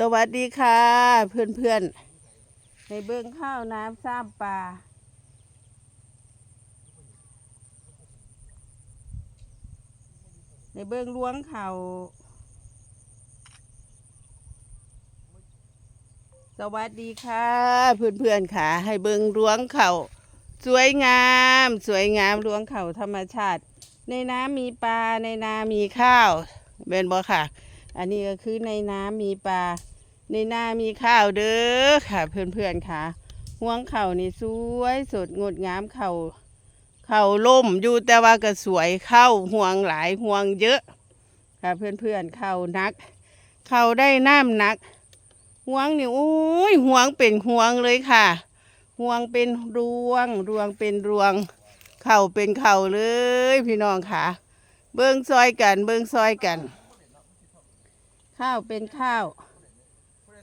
สวัสดีค่ะ เพื่อนเพื่อนๆในเบื้องข้าวน้ำซ้ำปลาในเบื้องล้วงเขาสวัสดีค่ะ เพื่อนเพื่อนๆค่ะ ให้เบื้องล้วงเขาสวยงาม สวยงามล้วงเขาธรรมชาติ ในน้ำมีปลาในนามีข้าวเป็นบ่ค่ะ อันนี้ก็คือในน้ำมีปลา ในนามีข้าวเด้อค่ะ เพื่อนๆค่ะ ห่วงเข่านี่สวยสดงดงามเข่าเข่าล่มอยู่แต่ว่าก็สวยเข้าห่วงหลายห่วงเยอะ ค่ะ เพื่อนๆเข่านัก เข่าได้น้ำหนัก ห่วงนี่โอ้ยห่วงเป็นห่วงเลยค่ะห่วงเป็นรวงรวงเป็นรวง เข่าเป็นเข่าเลย พี่น้องค่ะ เบิ้งซอยกัน เบิ้งซอยกัน ข้าวเป็นข้าว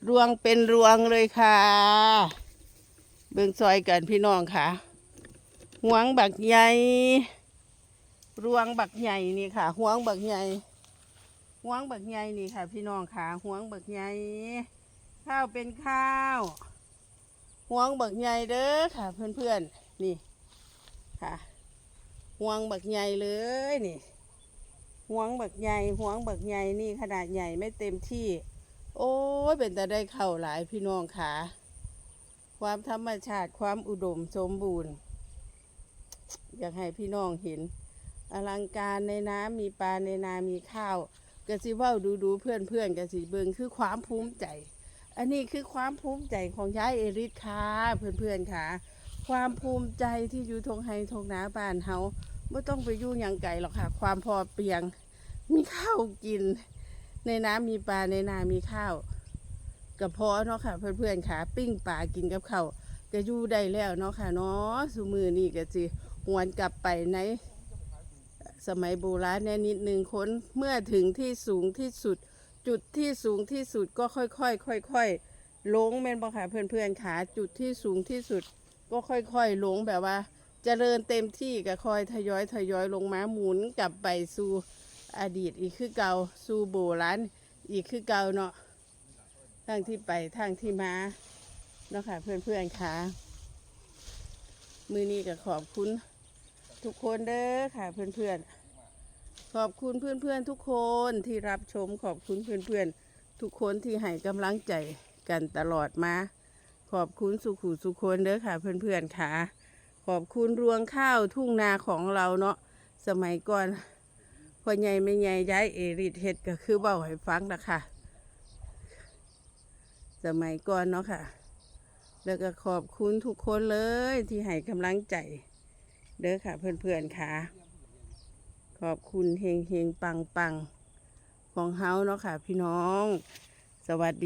รวงเป็นรวงเลยค่ะ เบิ่งซอยกันพี่น้องค่ะหวงบักใหญ่รวงบักใหญ่นี่ค่ะหวงบักใหญ่หวงบักใหญ่นี่ค่ะ พี่น้องค่ะหวงบักใหญ่ข้าวเป็นข้าวหวงบักใหญ่เด้อค่ะ เพื่อนๆนี่ค่ะหวงบักใหญ่เลยนี่ หวงบักใหญ่หวงบักใหญ่นี่ขนาดใหญ่ไม่เต็มที่ โอ้ยเป็นแต่ได้เข่าหลายพี่น้องค่ะความธรรมชาติความอุดมสมบูรณ์ อยากให้พี่น้องเห็น อลังการในน้ำมีปลาในนามีข้าวกระสิเว่าดูดูเพื่อนเพื่อนๆกะสิเบิงคือความภูมิใจ อันนี้คือความภูมิใจของยายเอริสค่ะเพื่อนเพื่อนค่ะ ความภูมิใจที่อยู่ทงไฮทงนาบ้านเฮา ไม่ต้องไปยุ่งยังไก่หรอกค่ะ ความพอเพียง มีข้าวกิน ในน้ำมีปลาในนา มีข้าวกระเพาะเนาะค่ะ เพื่อนๆค่ะ ปิ้งปลากินกับข้าวก็อยู่ได้แล้วเนาะค่ะเนาะสุมือนี่ก็สิหวนกลับไปในสมัยโบราณแน่นิดนึงคนเมื่อถึงที่สูงที่สุด จุดที่สูงที่สุดก็ค่อยๆค่อยๆลงแม่นบ่ค่ะเพื่อนๆขาจุดที่สูงที่สุดก็ค่อยๆลงแบบว่า เจริญเต็มที่ก็คอยทยอยทยอยลงมาหมุนกลับไปสู่อดีตอีกคือเก่าสู่โบราณอีกคือเก่าเนาะทางที่ไปทางที่มาเนาะค่ะเพื่อนๆค่ะมือนี้ก็ขอบคุณทุกคนเด้อค่ะเพื่อนๆ ขอบคุณเพื่อนๆทุกคนที่รับชมขอบคุณเพื่อนๆ ทุกคนที่ให้กำลังใจกันตลอดมา ขอบคุณสุขุสุขคนเด้อค่ะเพื่อนๆค่ะ ขอบคุณรวงข้าวทุ่งนาของเราเนาะสมัยก่อนพ่อใหญ่ไม่ใหญ่ย้ายเอริดเฮ็ดก็คือเบาให้ฟังนะคะสมัยก่อนเนาะค่ะ แล้วก็ขอบคุณทุกคนเลยที่ให้กำลังใจ เด้อค่ะเพื่อนๆค่ะ ขอบคุณเฮงเฮงปังปังของเฮาเนาะค่ะ พี่น้อง สวัสดี